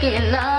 que love.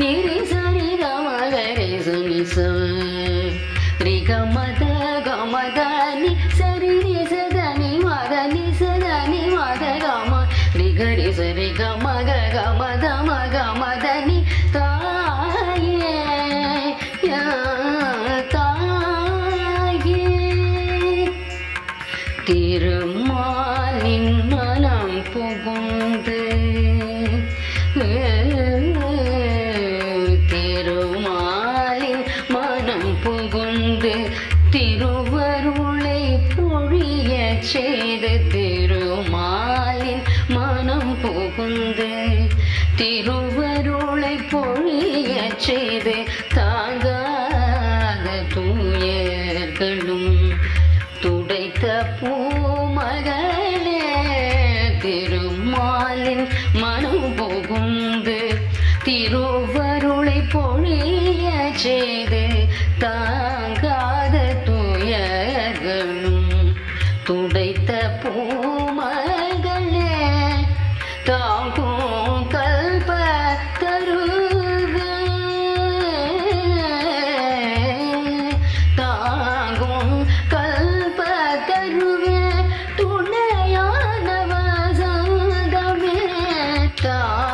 நீ ரி சனி கமக ரி சனி சா ரி கமத கமத நி சரி ரி சத நி மத நி சத நி மத கம ரி கரி சரி கமக கமத மக மத நி தாயே யா தாயே திருமாலின் திருவருளை பொழிய செய்து தாங்காத தூயர்களும் துடைத்த பூமகளே திருமாலின் மனு புகுந்து திருவருளை பொழிய செய்து தாங்காத துயர்களும் துடை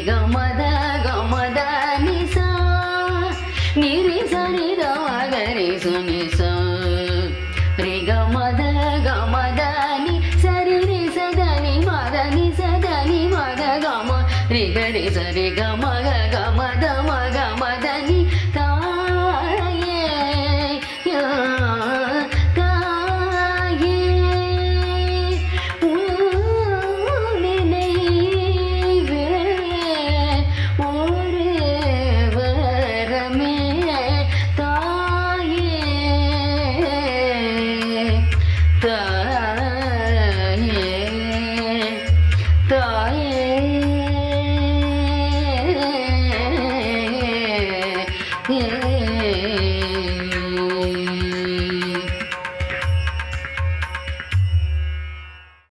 గమద గమద నిసా నిరి సరి గమ గరి సుని రి గమద గమద ని సరి రి సదని మద ని సదని మద గమ రి గరి